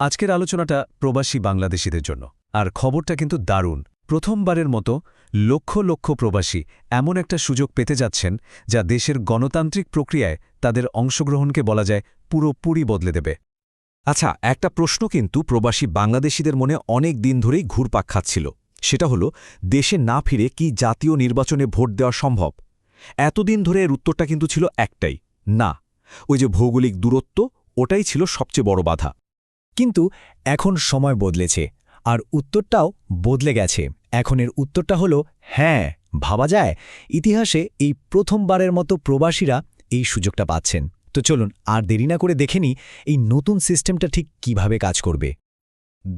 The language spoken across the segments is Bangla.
আজকের আলোচনাটা প্রবাসী বাংলাদেশিদের জন্য। আর খবরটা কিন্তু দারুণ। প্রথমবারের মতো লক্ষ লক্ষ প্রবাসী এমন একটা সুযোগ পেতে যাচ্ছেন যা দেশের গণতান্ত্রিক প্রক্রিয়ায় তাদের অংশগ্রহণকে বলা যায় পুরোপুরি বদলে দেবে। আচ্ছা একটা প্রশ্ন কিন্তু প্রবাসী বাংলাদেশিদের মনে অনেক দিন ধরেই ঘুরপাক খাচ্ছিল। সেটা হলো, দেশে না ফিরে কি জাতীয় নির্বাচনে ভোট দেওয়া সম্ভব? এতদিন ধরে এর উত্তরটা কিন্তু ছিল একটাই, না। ওই যে ভৌগোলিক দূরত্ব, ওটাই ছিল সবচেয়ে বড় বাধা। কিন্তু এখন সময় বদলেছে, আর উত্তরটাও বদলে গেছে। এখন এর উত্তরটা হলো হ্যাঁ ভাবা যায়, ইতিহাসে এই প্রথমবারের মতো প্রবাসীরা এই সুযোগটা পাচ্ছেন। তো চলুন, আর দেরি না করে দেখে নিই এই নতুন সিস্টেমটা ঠিক কীভাবে কাজ করবে।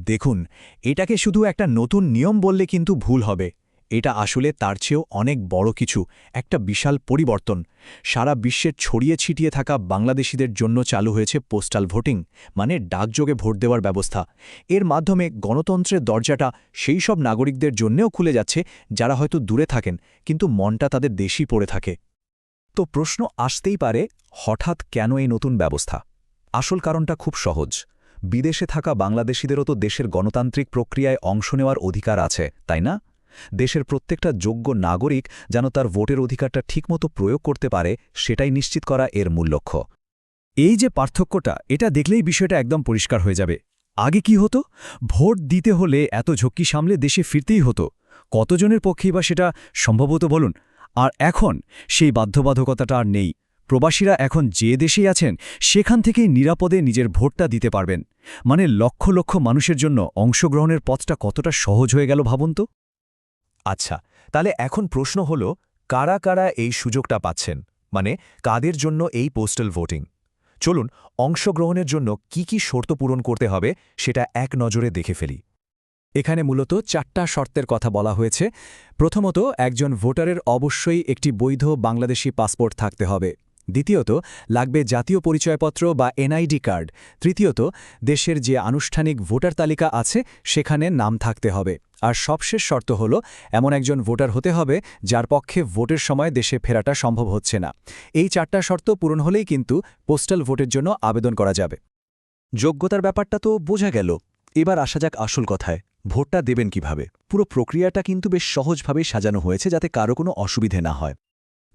দেখুন, এটাকে শুধু একটা নতুন নিয়ম বললে কিন্তু ভুল হবে। এটা আসলে তার চেয়েও অনেক বড় কিছু, একটা বিশাল পরিবর্তন। সারা বিশ্বের ছড়িয়ে ছিটিয়ে থাকা বাংলাদেশিদের জন্য চালু হয়েছে পোস্টাল ভোটিং মানে ডাকযোগে ভোট দেওয়ার ব্যবস্থা। এর মাধ্যমে গণতন্ত্রের দরজাটা সেই সব নাগরিকদের জন্যেও খুলে যাচ্ছে, যারা হয়তো দূরে থাকেন, কিন্তু মনটা তাদের দেশই পড়ে থাকে। তো প্রশ্ন আসতেই পারে, হঠাৎ কেন এই নতুন ব্যবস্থা? আসল কারণটা খুব সহজ। বিদেশে থাকা বাংলাদেশিদেরও তো দেশের গণতান্ত্রিক প্রক্রিয়ায় অংশ নেওয়ার অধিকার আছে, তাই না? দেশের প্রত্যেকটা যোগ্য নাগরিক যেন তার ভোটের অধিকারটা ঠিকমতো প্রয়োগ করতে পারে, সেটাই নিশ্চিত করা এর মূল লক্ষ্য। এই যে পার্থক্যটা, এটা দেখলেই বিষয়টা একদম পরিষ্কার হয়ে যাবে। আগে কি হতো? ভোট দিতে হলে এত ঝক্কি সামলে দেশে ফিরতেই হতো। কতজনের পক্ষেই বা সেটা সম্ভবত বলুন, আর এখন সেই বাধ্যবাধকতাটা আর নেই। প্রবাসীরা এখন যে দেশেই আছেন, সেখান থেকেই নিরাপদে নিজের ভোটটা দিতে পারবেন। মানে লক্ষ লক্ষ মানুষের জন্য অংশগ্রহণের পথটা কতটা সহজ হয়ে গেল ভাবুন তো। আচ্ছা তাহলে এখন প্রশ্ন হল, কারা কারা এই সুযোগটা পাচ্ছেন? মানে কাদের জন্য এই পোস্টাল ভোটিং চলুন, অংশগ্রহণের জন্য কি কি শর্ত পূরণ করতে হবে সেটা এক নজরে দেখে ফেলি। এখানে মূলত চারটা শর্তের কথা বলা হয়েছে। প্রথমত, একজন ভোটারের অবশ্যই একটি বৈধ বাংলাদেশি পাসপোর্ট থাকতে হবে। দ্বিতীয়ত, লাগবে জাতীয় পরিচয়পত্র বা এনআইডি কার্ড। তৃতীয়ত, দেশের যে আনুষ্ঠানিক ভোটার তালিকা আছে, সেখানে নাম থাকতে হবে। আর সবশেষ শর্ত হল, এমন একজন ভোটার হতে হবে, যার পক্ষে ভোটের সময় দেশে ফেরাটা সম্ভব হচ্ছে না। এই চারটা শর্ত পূরণ হলেই কিন্তু পোস্টাল ভোটের জন্য আবেদন করা যাবে। যোগ্যতার ব্যাপারটা তো বোঝা গেল। এবার আসা যাক আসল কথায়, ভোটটা দেবেন কীভাবে? পুরো প্রক্রিয়াটা কিন্তু বেশ সহজভাবেই সাজানো হয়েছে যাতে কারও কোনো অসুবিধে না হয়।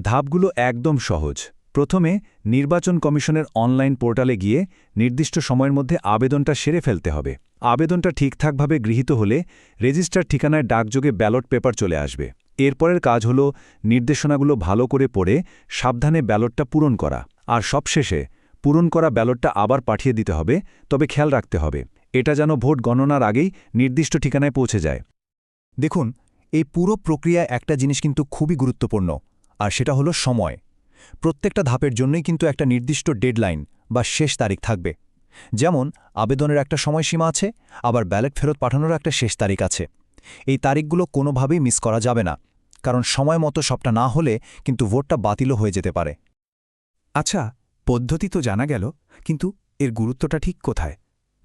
ধাপগুলো একদম সহজ। প্রথমে নির্বাচন কমিশনের অনলাইন পোর্টালে গিয়ে নির্দিষ্ট সময়ের মধ্যে আবেদনটা সেরে ফেলতে হবে। আবেদনটা ঠিকঠাকভাবে গৃহীত হলে রেজিস্টার ঠিকানায় ডাকযোগে ব্যালট পেপার চলে আসবে। এরপরের কাজ হল নির্দেশনাগুলো ভালো করে পড়ে সাবধানে ব্যালটটা পূরণ করা। আর সবশেষে পূরণ করা ব্যালটটা আবার পাঠিয়ে দিতে হবে, তবে খেয়াল রাখতে হবে। এটা যেন ভোট গণনার আগেই নির্দিষ্ট ঠিকানায় পৌঁছে যায়। দেখুন, এই পুরো প্রক্রিয়া একটা জিনিস কিন্তু খুবই গুরুত্বপূর্ণ, আর সেটা হলো সময়। প্রত্যেকটা ধাপের জন্যই কিন্তু একটা নির্দিষ্ট ডেডলাইন বা শেষ তারিখ থাকবে। যেমন, আবেদনের একটা সময়সীমা আছে, আবার ব্যালট ফেরত পাঠানোর একটা শেষ তারিখ আছে। এই তারিখগুলো কোনোভাবেই মিস করা যাবে না, কারণ সময় মতো সবটা না হলে কিন্তু ভোটটা বাতিলও হয়ে যেতে পারে। আচ্ছা পদ্ধতি তো জানা গেল, কিন্তু এর গুরুত্বটা ঠিক কোথায়?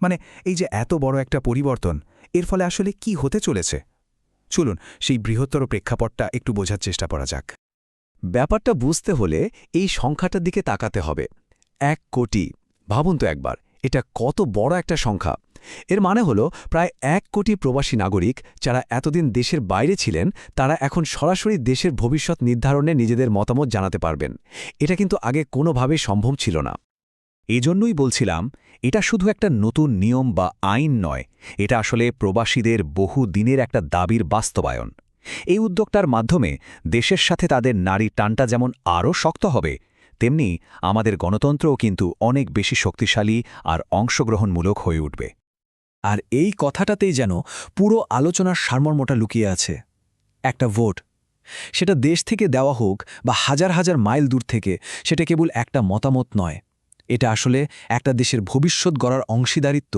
মানে এই যে এত বড় একটা পরিবর্তন, এর ফলে আসলে কি হতে চলেছে? চলুন, সেই বৃহত্তর প্রেক্ষাপটটা একটু বোঝার চেষ্টা করা যাক। ব্যাপারটা বুঝতে হলে এই সংখ্যাটার দিকে তাকাতে হবে। এক কোটি। ভাবুন তো একবার, এটা কত বড় একটা সংখ্যা। এর মানে হলো প্রায় এক কোটি প্রবাসী নাগরিক যারা এতদিন দেশের বাইরে ছিলেন, তারা এখন সরাসরি দেশের ভবিষ্যৎ নির্ধারণে নিজেদের মতামত জানাতে পারবেন। এটা কিন্তু আগে কোনোভাবেই সম্ভব ছিল না। এজন্যই বলছিলাম, এটা শুধু একটা নতুন নিয়ম বা আইন নয়, এটা আসলে প্রবাসীদের বহু দিনের একটা দাবির বাস্তবায়ন। এই উদ্যোগটার মাধ্যমে দেশের সাথে তাদের নারী টানটা যেমন আরও শক্ত হবে, তেমনি আমাদের গণতন্ত্রও কিন্তু অনেক বেশি শক্তিশালী আর অংশগ্রহণমূলক হয়ে উঠবে। আর এই কথাটাতেই যেন পুরো আলোচনার সারমর্মটা লুকিয়ে আছে। একটা ভোট, সেটা দেশ থেকে দেওয়া হোক বা হাজার হাজার মাইল দূর থেকে, সেটা কেবল একটা মতামত নয়। এটা আসলে একটা দেশের ভবিষ্যৎ গড়ার অংশীদারিত্ব।